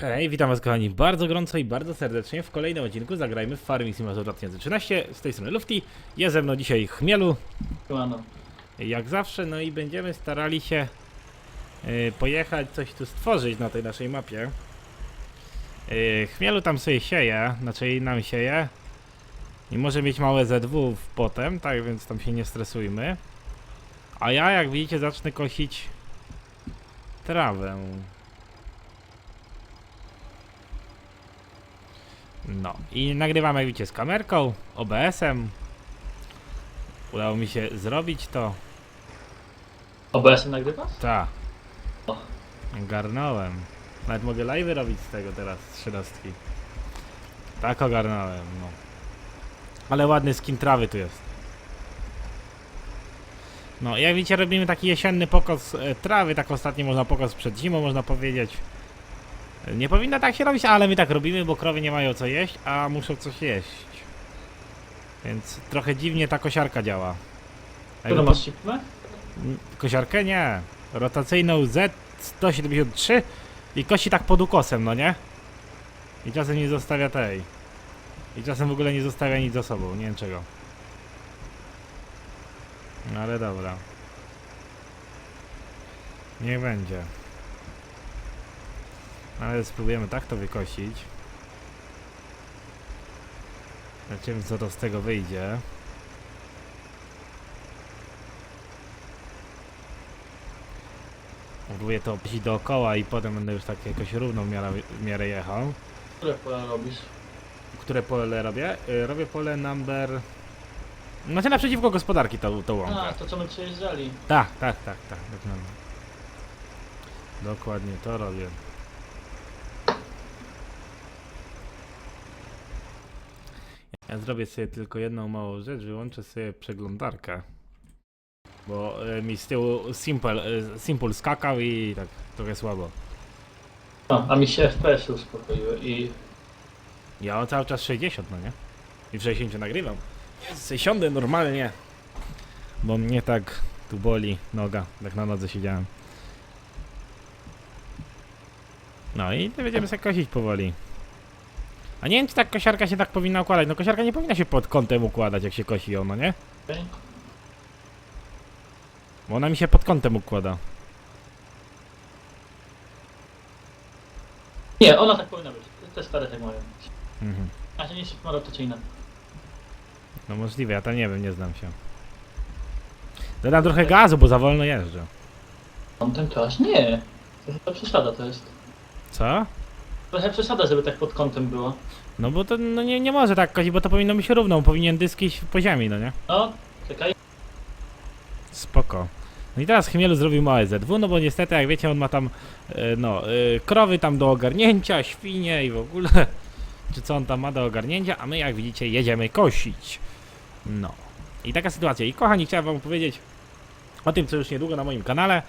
Hej, witam was kochani bardzo gorąco i bardzo serdecznie w kolejnym odcinku Zagrajmy w Farming Simulator 2013 z tej strony Lufty, jest ze mną dzisiaj Chmielu, Siemano. jak zawsze, no i będziemy starali się y, pojechać, coś tu stworzyć na tej naszej mapie. Y, Chmielu tam sobie sieje, znaczy nam sieje i może mieć małe ZW potem, tak więc tam się nie stresujmy. A ja jak widzicie zacznę kosić trawę. No i nagrywam jak widzicie z kamerką, OBS-em. Udało mi się zrobić to. OBS-em nagrywasz? Ta. O. Garnąłem. Nawet mogę live robić z tego teraz, z trzynastki. Tak ogarnąłem, no. Ale ładny skin trawy tu jest. No, jak widzicie, robimy taki jesienny pokos e, trawy, tak ostatnio można pokos przed zimą, można powiedzieć. Nie powinno tak się robić, ale my tak robimy, bo krowy nie mają co jeść, a muszą coś jeść. Więc trochę dziwnie ta kosiarka działa. Którą masz cipkę? Mm, Kosiarkę nie. Rotacyjną Z173 i kosi tak pod ukosem, no nie? I czasem nie zostawia tej. I czasem w ogóle nie zostawia nic za sobą, nie wiem czego. No ale dobra. Niech będzie. Ale spróbujemy tak to wykosić. Zobaczymy co to z tego wyjdzie. Próbuję to obrócić dookoła i potem będę już tak jakoś równą miarę, miarę jechał. Które pola robisz? Które pole robię? Y, Robię pole number... Znaczy naprzeciwko gospodarki tą, tą łąkę. A, to co my przejeżdżali. Tak, tak, tak, tak. Dokładnie. Dokładnie to robię. Ja zrobię sobie tylko jedną małą rzecz, wyłączę sobie przeglądarkę. Bo e, mi z tyłu Simple, e, Simple skakał i tak trochę słabo. No, a mi się FPS-y uspokoiły i... Ja mam cały czas 60, no nie? I w 60 nagrywam. Jest, siądę normalnie. Bo mnie tak tu boli noga, tak na nodze siedziałem. No i będziemy sobie kosić powoli. A nie wiem, czy tak kosiarka się tak powinna układać. No kosiarka nie powinna się pod kątem układać, jak się kosi ją, no nie? Okej. Bo ona mi się pod kątem układa. Nie, ona tak powinna być. Te stare tak mają. Mhm. A się nie szybko rotacyjna. No możliwe, ja to nie wiem, nie znam się. Dodam trochę gazu, bo za wolno jeżdżę. Kątem to aż nie. To chyba przesada to jest. Co? Trochę przesada, żeby tak pod kątem było. No bo to no nie, nie może tak kosić, bo to powinno być równo, powinien dysk iść po ziemi, no nie? No, czekaj. Spoko. No i teraz Chmielu zrobił małe ZW, no bo niestety, jak wiecie, on ma tam, e, no, e, krowy tam do ogarnięcia, świnie i w ogóle, czy co on tam ma do ogarnięcia, a my, jak widzicie, jedziemy kosić. No. I taka sytuacja. I kochani, chciałem wam powiedzieć o tym, co już niedługo na moim kanale.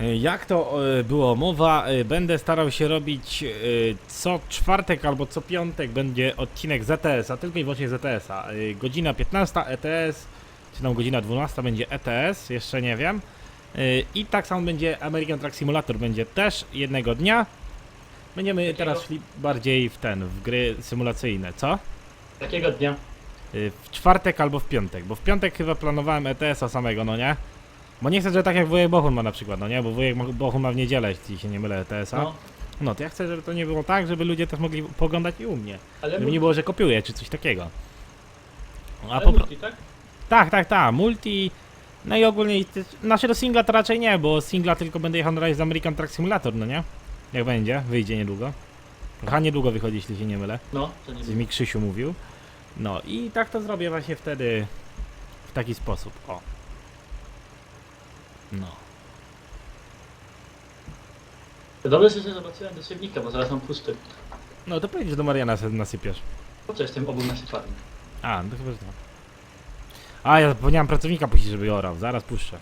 E, Jak to e, było mowa, e, będę starał się robić co czwartek albo co piątek będzie odcinek ZTS-a, tylko i wyłącznie ZTS-a. Godzina 15 ETS, czy tam godzina 12 będzie ETS, jeszcze nie wiem. I tak samo będzie American Truck Simulator, będzie też jednego dnia. Będziemy Jakiego? teraz szli bardziej w ten, w gry symulacyjne, co? Jakiego dnia? W czwartek albo w piątek, bo w piątek chyba planowałem ETS-a samego, no nie? Bo nie chcę, że tak jak wujek Bohun ma na przykład, no nie? Bo wujek Bohun ma w niedzielę, jeśli się nie mylę, ETS-a. No. No. to ja chcę, żeby to nie było tak, żeby ludzie też mogli poglądać i u mnie. Ale Żeby nie było, że kopiuję, czy coś takiego. A ale po, multi, tak? Tak, tak, tak, multi. No i ogólnie, do singla to raczej nie, bo singla tylko będę jechał na razie z American Truck Simulator, no nie? Jak będzie, wyjdzie niedługo. Chyba niedługo wychodzi, jeśli się nie mylę. No, to nie mi Krzysiu mówił. No i tak to zrobię właśnie wtedy w taki sposób, o. No. Dobrze, że się zobaczyłem do siewnika, bo zaraz mam pusty. No to powiedz, że do Mariana sobie nasypiesz. Po co jestem obu nasypany? A, no to chyba, że to. A, ja zapomniałem pracownika puścić, żeby orał. Zaraz puszczę.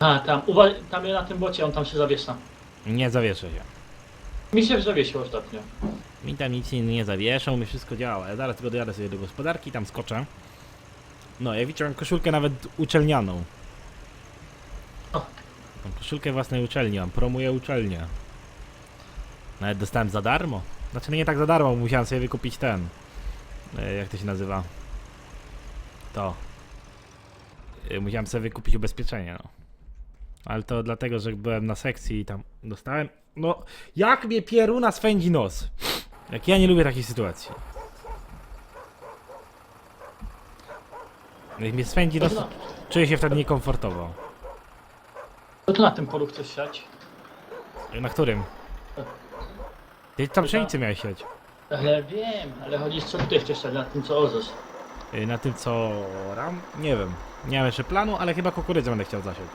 A, tam, uwa- tam na tym bocie, on tam się zawiesza. Nie zawieszę się. Mi się zawiesił ostatnio. Mi tam nic nie, nie zawieszą, mi wszystko działa. Ja zaraz tylko dojadę sobie do gospodarki, tam skoczę. No, ja widziałem koszulkę nawet uczelnianą. O. Mam koszulkę własnej uczelni, mam promuję uczelnię. Nawet dostałem za darmo. Znaczy no nie tak za darmo, musiałem sobie wykupić ten. e, Jak to się nazywa? To. E, Musiałem sobie wykupić ubezpieczenie, no. Ale to dlatego, że byłem na sekcji i tam dostałem. No, jak mnie pieruna swędzi nos. Jak ja nie lubię takiej sytuacji. Jak mnie swędzi To na, czuję się wtedy niekomfortowo. to tu na tym polu chcesz siać? Na którym? Ty tam pszenicy miałeś siać. Ale wiem, ale chodzi co ty chcesz siać, na tym co ozos. Y, Na tym co ram? Nie wiem. Nie mam jeszcze planu, ale chyba kukurydzę będę chciał zasiać.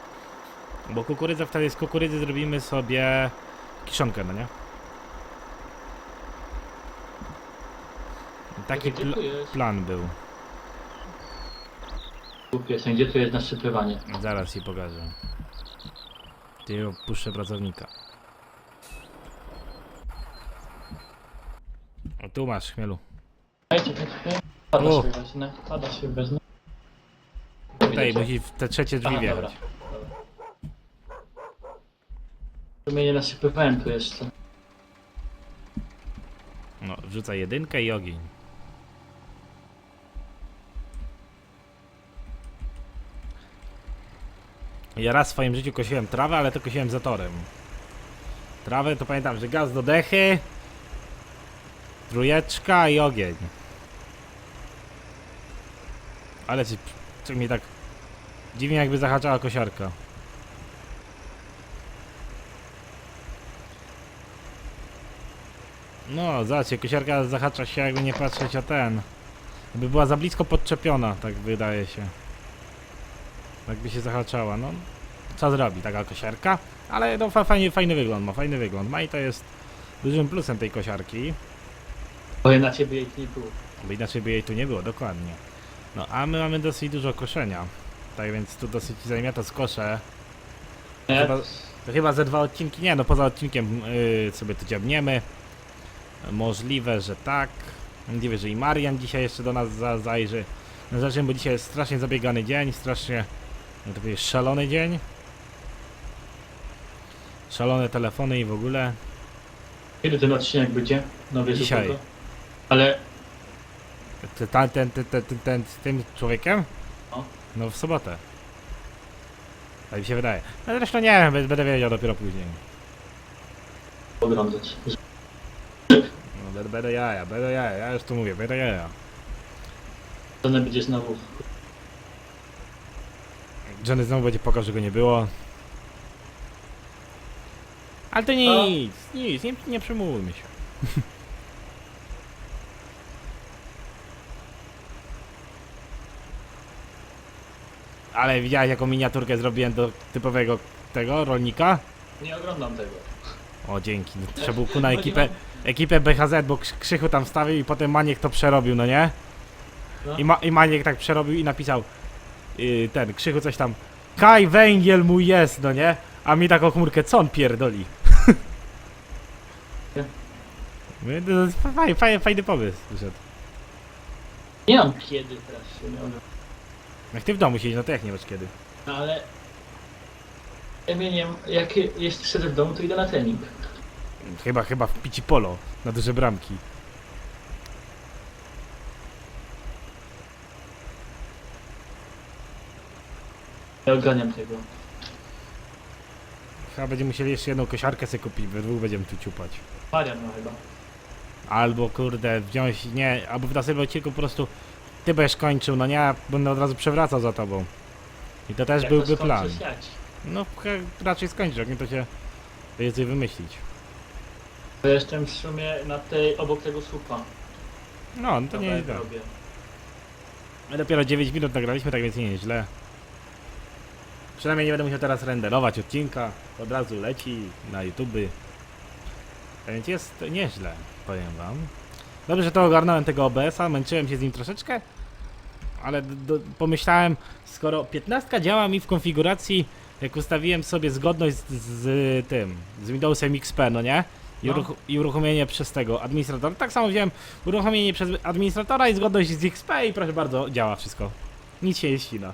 Bo kukurydzę wtedy z kukurydzy zrobimy sobie kiszonkę, no nie? Taki pl plan był. Jestem, gdzie tu jest nasypywanie? Zaraz ci pokażę. Ty opuszczę pracownika. O, tu masz chmielu. Dajcie, dajcie. Pada O. się wezmę, pada się wezmę. Tutaj Widzicie? musi w te trzecie drzwi Aha, wjechać. dobra. dobra. W sumie nie nasypywałem tu jeszcze. No, wrzucaj jedynkę i ogień. Ja raz w swoim życiu kosiłem trawę, ale to kosiłem zatorem. Trawę to pamiętam, że gaz do dechy, i ogień. Ale czy, czy mi tak dziwnie jakby zahaczała kosiarka. No, zobaczcie, kosiarka zahacza się jakby nie patrzeć o ten. Jakby była za blisko podczepiona, tak wydaje się. Jakby się zahaczała, no. Co zrobi taka kosiarka? Ale no fa- fajny, fajny wygląd ma, fajny wygląd ma i to jest dużym plusem tej kosiarki. Bo na ciebie ich nie było. Bo inaczej by jej tu nie było, dokładnie. No, a my mamy dosyć dużo koszenia. Tak więc tu dosyć zajmiata skoszę. Nie? Chyba- To chyba ze dwa odcinki, nie no poza odcinkiem yy, sobie tu dziabniemy. Możliwe, że tak. Możliwe, że i Marian dzisiaj jeszcze do nas za, zajrzy. No zacznijmy, bo dzisiaj jest strasznie zabiegany dzień, strasznie, to powiedzieć, szalony dzień. Szalone telefony i w ogóle. Kiedy ten odcinek będzie? Nowy Dzisiaj. zupełnie. Ale Ty- ta- Ten, ten, ten, ten, ten, z tym człowiekiem? No. No w sobotę. Tak mi się wydaje. No zresztą nie wiem, będę wiedział dopiero później. oglądać. No będę, będę jaja, będę jaja, ja już tu mówię, będę jaja. Żony będzie znowu. Johnny znowu będzie pokazał, że go nie było. Ale to nic, nic, nie, nie przejmujmy się. Ale widziałeś jaką miniaturkę zrobiłem do typowego tego rolnika? Nie oglądam tego. O dzięki, no, trzeba było ku na ekipę, ekipę BHZ, bo Krz- Krzychu tam wstawił i potem Maniek to przerobił, no nie? No. I, ma, I Maniek tak przerobił i napisał yy, ten, Krzychu coś tam Kaj węgiel mój jest, no nie? A mi taką chmurkę, co on pierdoli? Nie. Mówię, To jest fajny, fajny, fajny pomysł wyszedł. Nie mam kiedy teraz się nie oglądam. Jak ty w domu siedzisz, no to jak nie wiesz kiedy? No ale... Emieniem, jak jest siedzę w domu, to idę na trening. Chyba, chyba w pici polo, na duże bramki. Nie ogarniam tego. Chyba będziemy musieli jeszcze jedną kosiarkę sobie kupić, we dwóch będziemy tu ciupać. Marian ma chyba. Albo kurde, wziąć, nie, albo w następnym odcinku po prostu ty będziesz kończył, no nie, ja będę od razu przewracał za tobą. I to też Jak byłby to plan. No raczej skończysz, jak nie to się będzie coś wymyślić. Bo jestem w sumie na tej, obok tego słupa. No, no to nie jest źle. robię. My dopiero 9 minut nagraliśmy, tak więc nie jest źle. Przynajmniej nie będę musiał teraz renderować odcinka, od razu leci na YouTube. Więc jest nieźle, powiem wam. Dobrze, że to ogarnąłem tego OBS-a, męczyłem się z nim troszeczkę, ale d- d- pomyślałem, skoro 15 działa mi w konfiguracji, jak ustawiłem sobie zgodność z, z tym, z Windowsem XP, no nie? I, No. uruch- I uruchomienie przez tego administratora. Tak samo wziąłem uruchomienie przez administratora i zgodność z XP i proszę bardzo, działa wszystko. Nic się nie ścina.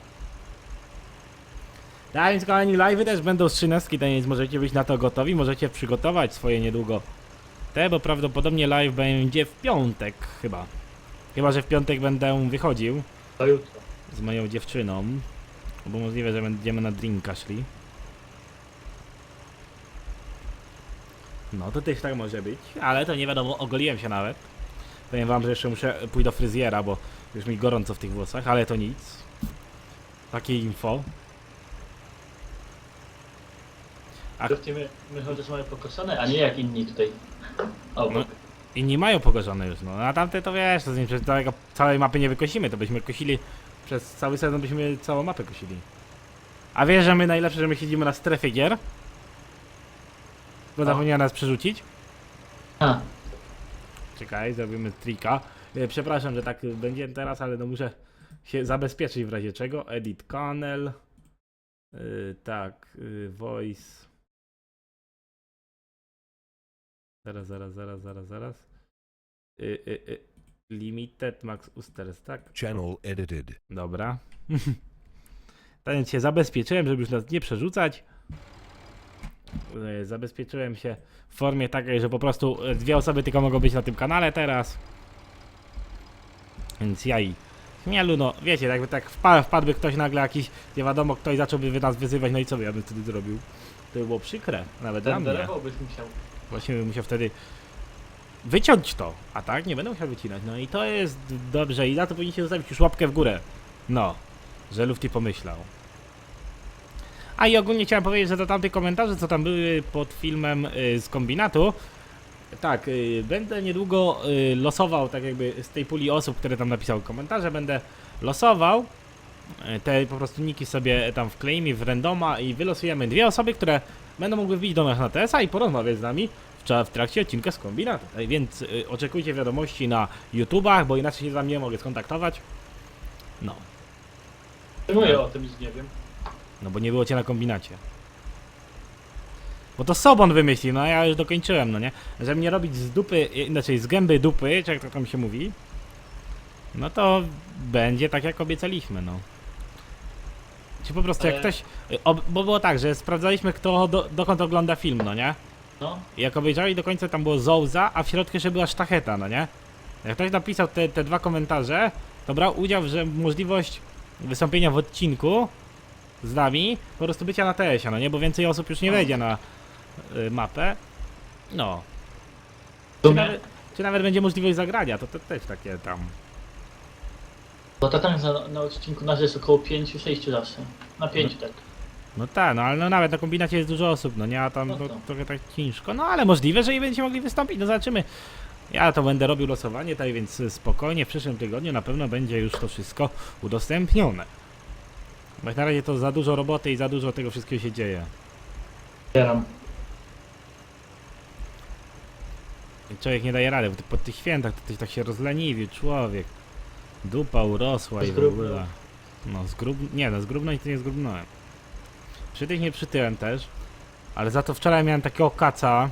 Tak więc kochani, live'y też będą z 13, tak więc możecie być na to gotowi, możecie przygotować swoje niedługo te, bo prawdopodobnie live będzie w piątek chyba. Chyba, że w piątek będę wychodził To jutro. z moją dziewczyną. Bo możliwe, że będziemy na drinka szli. No to też tak może być, ale to nie wiadomo, ogoliłem się nawet. Powiem wam, że jeszcze muszę pójść do fryzjera, bo już mi gorąco w tych włosach, ale to nic. Takie info. A- w tym my chociaż mamy pokosone, a nie jak inni tutaj. Obok. No. Inni mają pogorzone już, no. A tamte to wiesz, to z nim przez całego, całej mapy nie wykosimy, to byśmy kosili przez cały sezon byśmy całą mapę kosili. A wiesz, że my najlepsze, że my siedzimy na strefie gier? Bo zapomniała nas przerzucić. A, Czekaj, zrobimy trika. E, Przepraszam, że tak będzie teraz, ale no muszę się zabezpieczyć w razie czego. Edit Channel. Yy, tak, yy, voice. Zaraz, zaraz, zaraz, zaraz, zaraz. Yy, yy, yy. Limited Max Usters, tak? Channel edited. Dobra. Tak więc się zabezpieczyłem, żeby już nas nie przerzucać. E, Zabezpieczyłem się w formie takiej, że po prostu e, dwie osoby tylko mogą być na tym kanale teraz. Więc ja i Chmielu, no wiecie, jakby tak wpa wpadłby ktoś nagle jakiś, nie wiadomo kto i zacząłby wy nas wyzywać, no i co by ja bym wtedy zrobił? To by było przykre, nawet dla mnie. musiał. Właśnie bym musiał wtedy wyciąć to, a tak nie będę musiał wycinać. No i to jest dobrze i za to powinniście zostawić już łapkę w górę. No, że Lufty pomyślał. A i ogólnie chciałem powiedzieć, że do tamtych komentarzy, co tam były pod filmem y, z kombinatu, tak, y, będę niedługo y, losował, tak jakby z tej puli osób, które tam napisały komentarze, będę losował te po prostu niki sobie tam wkleimy w randoma i wylosujemy dwie osoby, które będą mogły wbić do nas na TS-a i porozmawiać z nami w, trakcie odcinka z kombinatu. Ej, Więc y, oczekujcie wiadomości na YouTubach, bo inaczej się z wami nie mogę skontaktować. No, Czemu ja o tym nic nie wiem? no bo nie było cię na kombinacie. Bo to Sobon wymyślił, no a ja już dokończyłem, no nie? Żeby nie robić z dupy, inaczej z gęby dupy, czy jak to tam się mówi, no to będzie tak jak obiecaliśmy, no. Czy po prostu jak Ale- ktoś, bo było tak, że sprawdzaliśmy kto do, dokąd ogląda film, no nie? No, I jak obejrzeli do końca tam było Zouza, a w środku jeszcze była sztacheta, no nie? Jak ktoś napisał te, te dwa komentarze, to brał udział, że możliwość wystąpienia w odcinku z nami, po prostu bycia na TS-ie, no nie? Bo więcej osób już nie No. wejdzie na y, mapę. No. Czy nawet, czy nawet będzie możliwość zagrania, to, to też takie tam. Bo to tam na, na odcinku nas jest około 5-6 zawsze. Na 5 tak. No tak, no ale no nawet na kombinacie jest dużo osób, no nie? A tam No to, to. trochę tak ciężko. No ale możliwe, że i będziecie mogli wystąpić, no zobaczymy. Ja to będę robił losowanie, tak więc spokojnie w przyszłym tygodniu na pewno będzie już to wszystko udostępnione. Bo jak na razie to za dużo roboty i za dużo tego wszystkiego się dzieje. Zbieram. I człowiek nie daje rady, bo ty- po tych świętach to ktoś tak się rozleniwił, człowiek. Dupa urosła i w Zgrubnął. ogóle. No zgrub... Nie no, zgrubnąć to nie zgrubnąłem. Przytyć nie przytyłem też. Ale za to wczoraj miałem takiego kaca,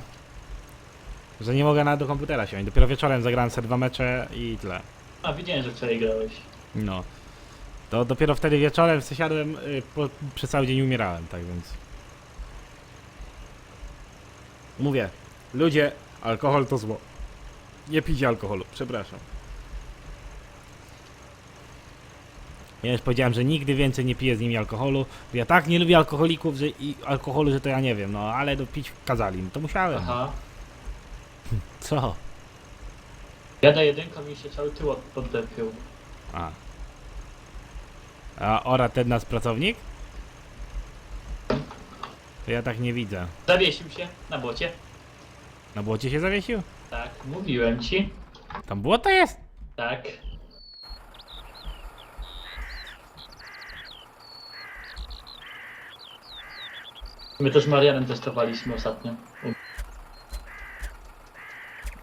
że nie mogę nawet do komputera siąść. Dopiero wieczorem zagrałem sobie dwa mecze i tyle. A widziałem, że wczoraj grałeś. No. To dopiero wtedy wieczorem zasiadłem, y, po, przez cały dzień umierałem, tak więc. Mówię, ludzie, alkohol to zło. Nie pijcie alkoholu, przepraszam. Ja już powiedziałem, że nigdy więcej nie piję z nimi alkoholu. Ja tak nie lubię alkoholików że, i alkoholu, że to ja nie wiem, no ale do pić kazali, no to musiałem. Aha. Co? Jada jedynka mi się cały tył od-. A. A ora ten nasz pracownik? To ja tak nie widzę. Zawiesił się na bocie. Na błocie się zawiesił? Tak, mówiłem ci. Tam błoto jest? Tak. My to z Marianem testowaliśmy ostatnio.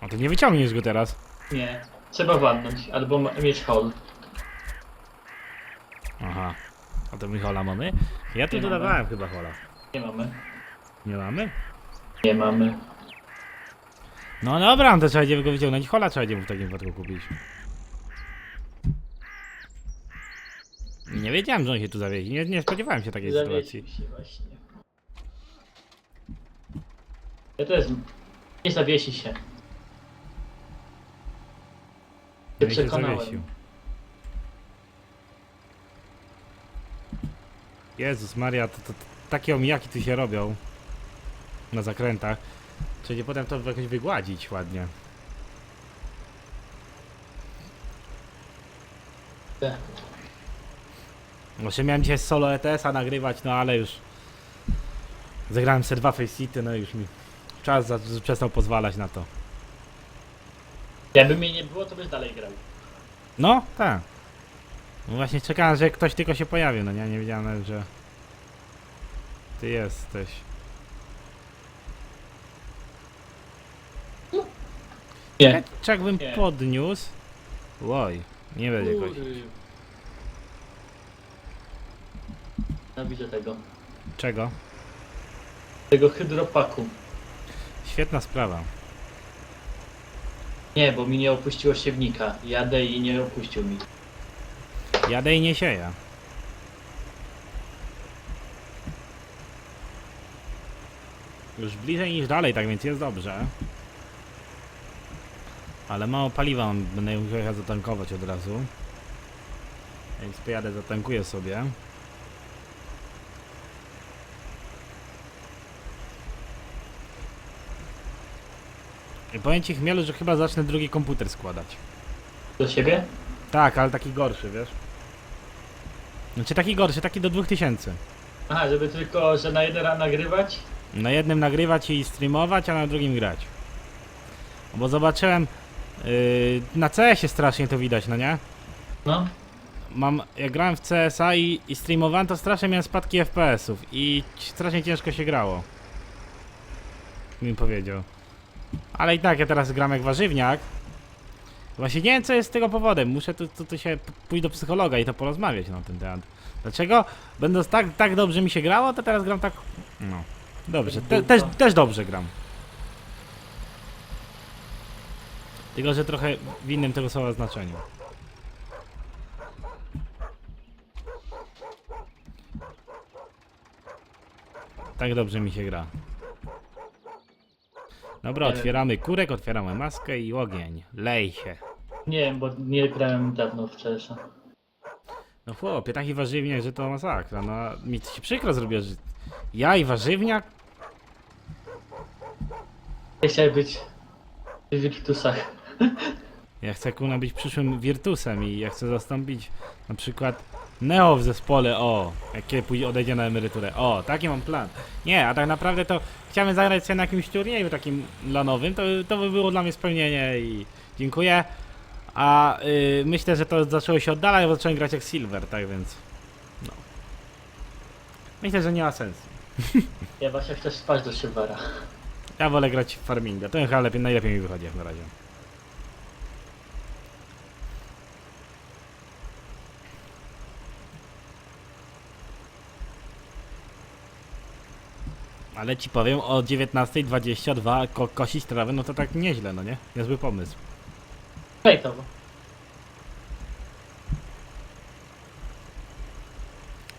A to nie wyciągniesz go teraz. Nie. Trzeba walnąć, albo ma- mieć hol. Aha. A to my hola mamy? Ja tu Nie mamy. dodawałem chyba hola. Nie mamy. Nie mamy? Nie mamy. No dobra, no to trzeba będzie go wyciągnąć. Hola trzeba będzie mu w takim wypadku kupić. Nie wiedziałem, że on się tu zawiesi. Nie, nie spodziewałem się takiej sytuacji. Zawiesił się właśnie. Ja też. Nie zawiesi się. No i się przekonałem. zawiesił. Jezus Maria, to, to, to takie omijaki tu się robią na zakrętach. Czyli potem to jakoś wygładzić ładnie. Te. Właśnie miałem dzisiaj solo ETS-a nagrywać, no ale już zagrałem sobie dwa Face City, no już mi czas za, przestał pozwalać na to. Jakby mnie nie było, to byś dalej grał. No, tak. No właśnie czekałem, że ktoś tylko się pojawił, no nie, nie wiedziałem nawet, że ty jesteś. Nie. Czy jakbym Nie. podniósł? Oj, nie będzie jakoś. Ury. No widzę tego. Czego? Tego hydropaku. Świetna sprawa. Nie, bo mi nie opuściło siewnika. Jadę i nie opuścił mi. Jadę i nie sieję. Już bliżej niż dalej, tak więc jest dobrze. Ale mało paliwa mam, będę musiał jechać zatankować od razu. Więc pojadę, zatankuję sobie. Powiem ci chmielu, że chyba zacznę drugi komputer składać. Do siebie? Tak, ale taki gorszy, wiesz? Znaczy taki gorszy, taki do 2000. Aha, żeby tylko, że na jeden ran nagrywać? Na jednym nagrywać i streamować, a na drugim grać. Bo zobaczyłem, yy, na CS-ie strasznie to widać, no nie? No. Mam, jak grałem w CS-a i, i streamowałem, to strasznie miałem spadki FPS-ów i strasznie ciężko się grało. Mi powiedział. Ale i tak, ja teraz gram jak warzywniak. Właśnie nie wiem, co jest z tego powodem. Muszę tu, tu, tu się pójść do psychologa i to porozmawiać na ten temat. Dlaczego? Będąc tak, tak dobrze mi się grało, to teraz gram tak... No. Dobrze, te, też, też dobrze gram. Tylko, że trochę w innym tego słowa znaczeniu. Tak dobrze mi się gra. Dobra, otwieramy kurek, otwieramy maskę i ogień. Lej się. Nie wiem, bo nie grałem dawno w CS-a. No chłopie, taki warzywniak, że to masakra. No, mi się przykro zrobiło, że ja i warzywniak? Ja chciałem być w Virtusach. Ja chcę kuna być przyszłym Virtusem i ja chcę zastąpić na przykład Neo w zespole, o, jakie pójdzie, odejdzie na emeryturę, o, taki mam plan. Nie, a tak naprawdę to chciałem zagrać sobie na jakimś turnieju takim lanowym, to, to by było dla mnie spełnienie i dziękuję. A y, myślę, że to zaczęło się oddalać, bo zacząłem grać jak Silver, tak więc, no. Myślę, że nie ma sensu. Ja właśnie chcę spać do Silvera. Ja wolę grać w farminga, to chyba lepiej, najlepiej mi wychodzi jak na razie. Ale ci powiem, o 19.22 ko kosić trawę, no to tak nieźle, no nie? Niezły pomysł. Hejtowo.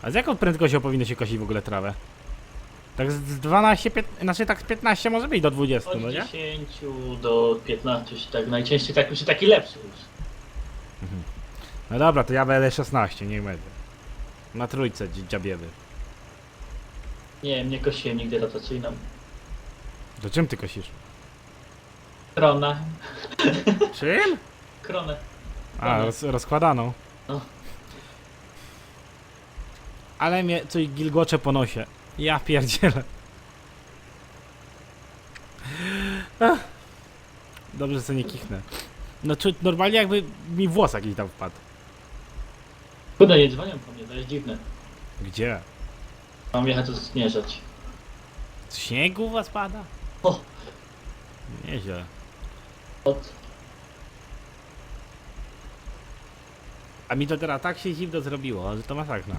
A z jaką prędkością powinno się kosić w ogóle trawę? Tak z 12, 15, znaczy tak z 15 może być do 20, Od no nie? 10 do 15, czy tak najczęściej tak, czy taki lepszy już. No dobra, to ja będę 16, niech będzie. Na trójce dzi- dziabiewy. Nie wiem, nie kosiłem nigdy rotacyjną. To czym ty kosisz? Krona. Czym? Kronę. A, roz, rozkładaną. No. Ale mnie coś gilgocze po nosie. Ja pierdzielę. Ach. Dobrze, że sobie nie kichnę. No czy normalnie jakby mi włos jakiś tam wpadł. Kurde, nie dzwonią po mnie, to jest dziwne. Gdzie? Mam jechać tu zmierzać. Z śniegu u was pada? O, Nieźle. od... A mi to teraz tak się zimno zrobiło, że to masakra.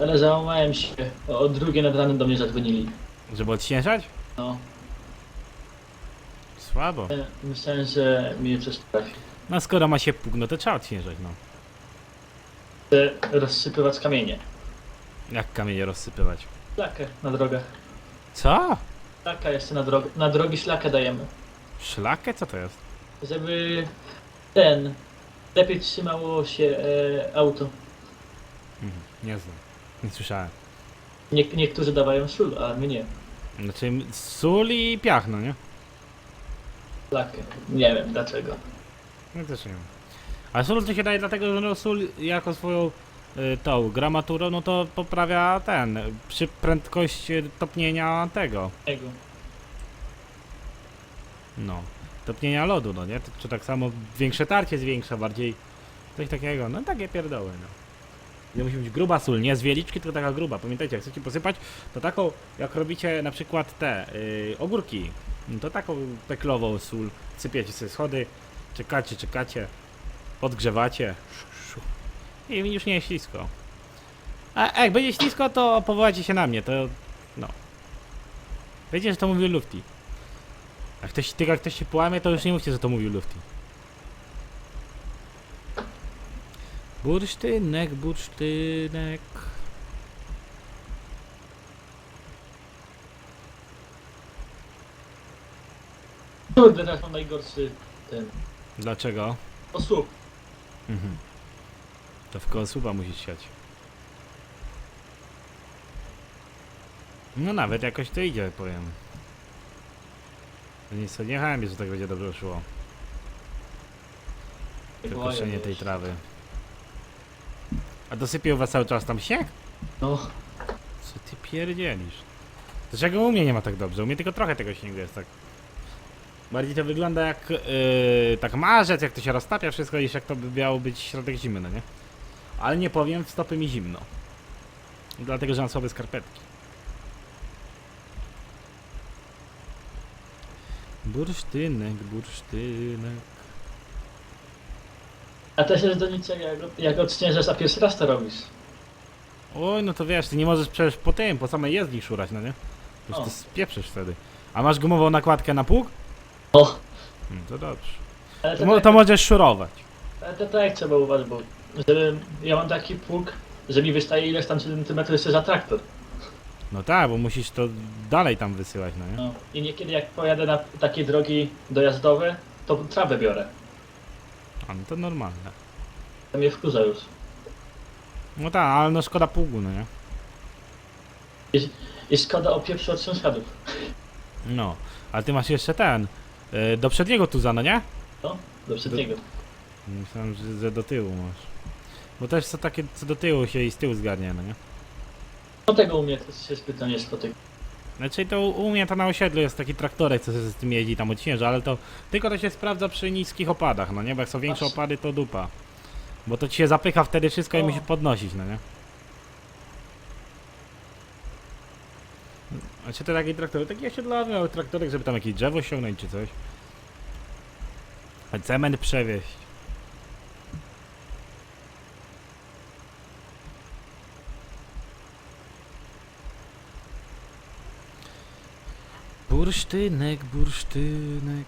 Ale załamałem się. O, o drugie nad ranem do mnie zadzwonili. Żeby odśnieżać? No. Słabo. E, Myślałem, że mnie coś trafi. No skoro ma się puk, no to trzeba odśnieżać, no. Chcę rozsypywać kamienie. Jak kamienie rozsypywać? Szlakę na drogach. Co? Szlaka jeszcze na, drog na drogi szlakę dajemy. Szlakę? Co to jest? Żeby ten. Lepiej trzymało się e, auto. Mhm, nie znam. Nie słyszałem. Nie, niektórzy dawają sól, a my nie. Znaczy sól i piach, no nie? Lakę. Nie wiem dlaczego. No też nie wiem. A sól to się daje dlatego, że no sól jako swoją tą gramaturą, no to poprawia ten, przy prędkość y, topnienia tego, Tego. no, topnienia lodu, no nie? To, czy tak samo większe tarcie zwiększa, bardziej coś takiego, no takie pierdoły, no. To musi być gruba sól, nie z wieliczki, tylko taka gruba. Pamiętajcie, jak chcecie posypać, to taką, jak robicie na przykład te y, ogórki, no to taką peklową sól sypiecie sobie schody, czekacie, czekacie, podgrzewacie. I już nie jest ślisko. A jak będzie ślisko, to powołajcie się na mnie, to no. Wiecie, że to mówił Lufti. Jak ktoś, tylko jak ktoś się połamie, to już nie mówcie, że to mówił Lufti. Bursztynek, bursztynek. Kurde, teraz mam najgorszy ten. Dlaczego? Osłup. Mhm. To w koło słupa musisz siać. No nawet jakoś to idzie, powiem. Nic nie jechałem, że tak będzie dobrze szło. Wykoszenie tej trawy. A dosypie u was cały czas tam śnieg? No, Co ty pierdzielisz? Dlaczego u mnie nie ma tak dobrze? U mnie tylko trochę tego śniegu jest tak. Bardziej to wygląda jak yy, tak marzec, jak to się roztapia wszystko, niż jak to by miało być środek zimy, no nie? Ale nie powiem, w stopy mi zimno. Dlatego, że mam słabe skarpetki. Bursztynek, bursztynek. a też jest do niczego, jak, odśnieżasz, a pierwszy raz to robisz. Oj, no to wiesz, ty nie możesz przecież po tym, po samej jezdni szurać, no nie? Już O. ty spieprzysz wtedy. A masz gumową nakładkę na pług? O, Hmm, to dobrze. ale To, to, mo- tak, to możesz szurować. ale to tak trzeba uważać, bo żeby, ja mam taki pług, że mi wystaje ileś tam centymetrów jeszcze za traktor. No tak, bo musisz to dalej tam wysyłać, no nie? No. I niekiedy jak pojadę na takie drogi dojazdowe, to trawę biorę. A no to normalne. To mnie wkurza już. No tak, ale no szkoda pługu, no nie? I szkoda o pieprzu od sąsiadów. No, ale ty masz jeszcze ten, y, do przedniego tuza, no nie? No, do przedniego. Myślałem, że, że do tyłu masz. Bo też co takie, co do tyłu się i z tyłu zgarnia, no nie? No tego u mnie też się zbytnio nie spotyka. Znaczy to u u mnie to na osiedlu jest taki traktorek, co się z tym jeździ tam odśnieża, ale to tylko to się sprawdza przy niskich opadach, no nie? Bo jak są większe opady, to dupa. Bo to ci się zapycha wtedy wszystko i O. musi podnosić, no nie? A czy to taki traktorek? Taki osiedlowy mały traktorek, żeby tam jakieś drzewo ściągnąć czy coś. Cement przewieźć. Bursztynek, bursztynek.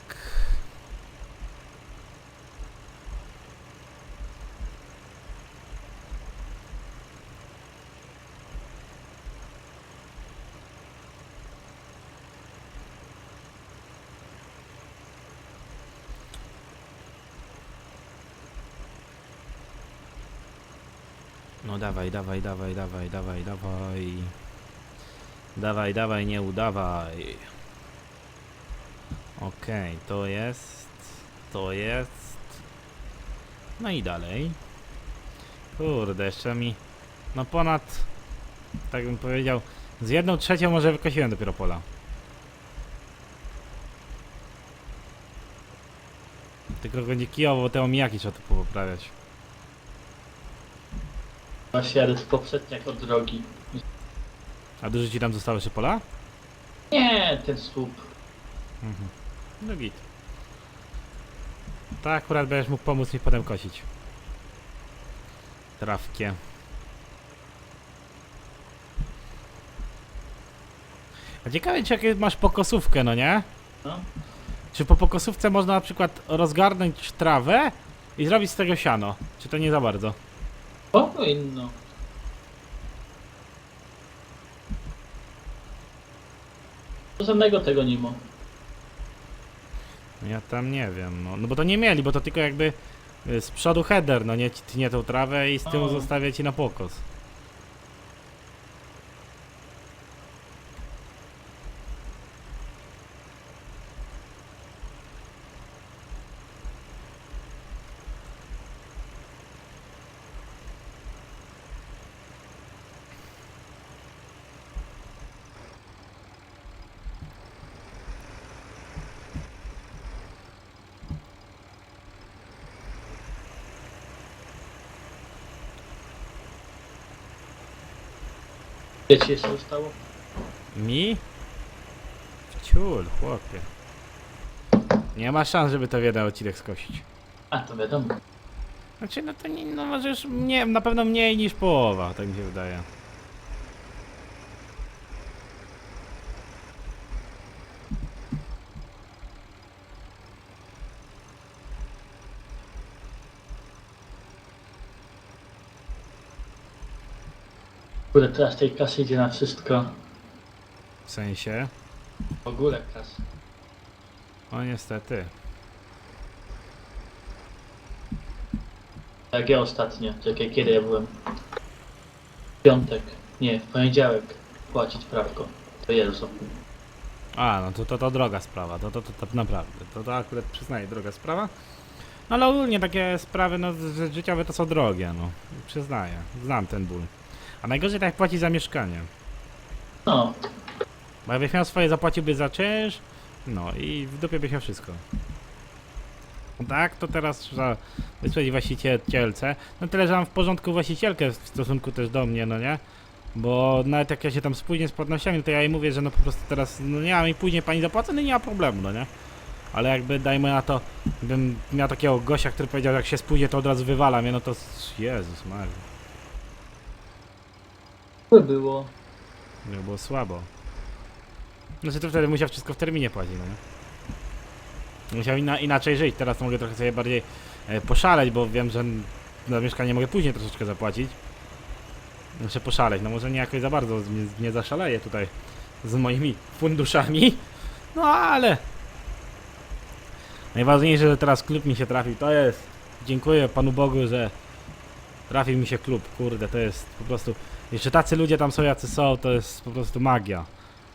No dawaj, dawaj, dawaj, dawaj, dawaj, dawaj. Dawaj, dawaj, nie udawaj. Okej, to jest. To jest. No i dalej. Kurde, jeszcze mi. No ponad. Tak bym powiedział. Z jedną trzecią może wykosiłem dopiero pola. Tylko będzie kijowo, bo te omijaki trzeba tu poprawiać. Właśnie jadę tu poprzedniak od drogi. A dużo ci tam zostało jeszcze pola? Nie, ten słup. Mhm. No git. Tak akurat będziesz mógł pomóc mi potem kosić. Trawkie. A ciekawe czy jakie masz pokosówkę, no nie? No. Czy po pokosówce można na przykład rozgarnąć trawę i zrobić z tego siano? Czy to nie za bardzo? Powinno. Żadnego tego nie ma. Ja tam nie wiem, no, no bo to nie mieli, bo to tylko jakby y, z przodu header, no nie tnie tą trawę i z tyłu O. zostawia ci na pokos. Ile ci jeszcze zostało? Mi? Wciul, chłopie. Nie ma szans, żeby to w jeden odcinek skosić. A, to wiadomo. Znaczy, no to nie, no może już nie, na pewno mniej niż połowa, tak mi się wydaje. Kurde, teraz tej kasy idzie na wszystko. W sensie, W ogóle kasy. o niestety. Jak ja ostatnio, czekaj, kiedy ja byłem? W piątek, nie, w poniedziałek płacić prawko. To Jezu. A, no to to, to droga sprawa, to, to, to, to naprawdę, to, to akurat przyznaję, droga sprawa. No ale ogólnie takie sprawy, no, życiowe to są drogie, no, przyznaję, znam ten ból. A najgorzej tak płaci za mieszkanie. No, Bo jakbyś miał swoje, zapłaciłby za czynsz, no i w dupie byś miał wszystko. Tak, to teraz trzeba wysłać właścicielce. No tyle, że mam w porządku właścicielkę w stosunku też do mnie, no nie? Bo nawet jak ja się tam spóźnię z płatnościami, to ja jej mówię, że no po prostu teraz, no nie mam i później pani zapłacę, no i nie ma problemu, no nie? Ale jakby dajmy na to, bym miał takiego gościa, który powiedział, jak się spóźnię, to od razu wywala mnie, no to Jezus Maria, by było. no było słabo. Znaczy to wtedy musiał wszystko w terminie płacić, no nie? Musiał inna, inaczej żyć, teraz mogę trochę sobie bardziej e, poszaleć, bo wiem, że na mieszkanie mogę później troszeczkę zapłacić. Muszę poszaleć, no może nie jakoś za bardzo, nie, nie zaszaleję tutaj z moimi funduszami, no ale... Najważniejsze, że teraz klub mi się trafił, to jest... Dziękuję Panu Bogu, że trafił mi się klub, kurde, to jest po prostu... Jeszcze tacy ludzie tam są, jacy są, to jest po prostu magia.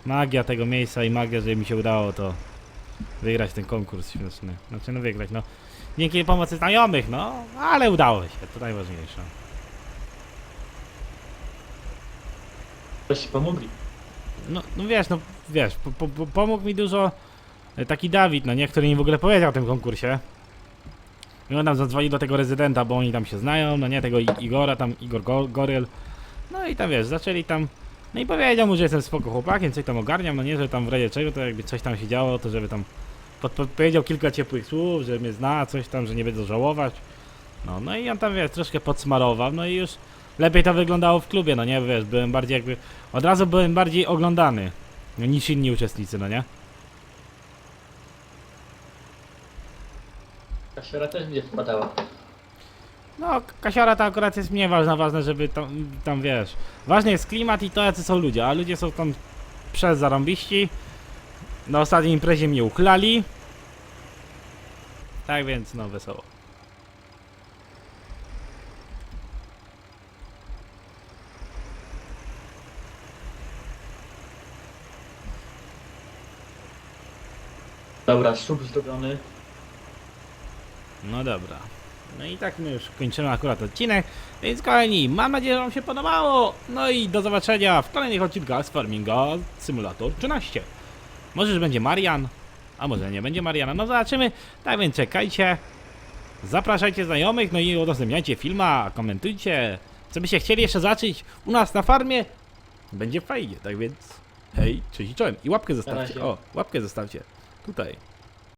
Magia tego miejsca i magia, że mi się udało to wygrać ten konkurs śmieszny. Znaczy no wygrać, no. Dzięki pomocy znajomych, no, ale udało się, to najważniejsze. Ci pomogli. No, no wiesz, no wiesz, po, po, po, pomógł mi dużo e, taki Dawid, no nie, który mi w ogóle powiedział o tym konkursie. I on tam zadzwonił do tego rezydenta, bo oni tam się znają, no nie, tego I- Igora, tam Igor Go Goryl. No i tam wiesz, zaczęli tam, no i powiedział mu, że jestem spoko chłopakiem, coś tam ogarniam, no nie, że tam w razie czego, to jakby coś tam się działo, to żeby tam pod, podpowiedział kilka ciepłych słów, że mnie zna, coś tam, że nie będę żałować. No, no i on tam, wiesz, troszkę podsmarował, no i już lepiej to wyglądało w klubie, no nie, wiesz, byłem bardziej jakby, od razu byłem bardziej oglądany niż inni uczestnicy, no nie? Kasiora też będzie wpadała. No, kasiora to akurat jest mniej ważna, ważne, żeby tam, tam wiesz, ważny jest klimat i to, jacy są ludzie, a ludzie są tam przez zarąbiści. Na ostatniej imprezie mnie uchlali. Tak więc, no, wesoło. Dobra, sub zrobiony. No dobra. No i tak my już kończymy akurat odcinek. Więc kochani, mam nadzieję, że Wam się podobało. No i do zobaczenia w kolejnych odcinkach z Farminga Simulator 13. Może, że będzie Marian, a może nie będzie Mariana. No zobaczymy. Tak więc czekajcie. Zapraszajcie znajomych, no i udostępniajcie filma, komentujcie. Co byście chcieli jeszcze zacząć u nas na farmie? Będzie fajnie, tak więc hej, cześć i czołem. I łapkę zostawcie. O, łapkę zostawcie. Tutaj.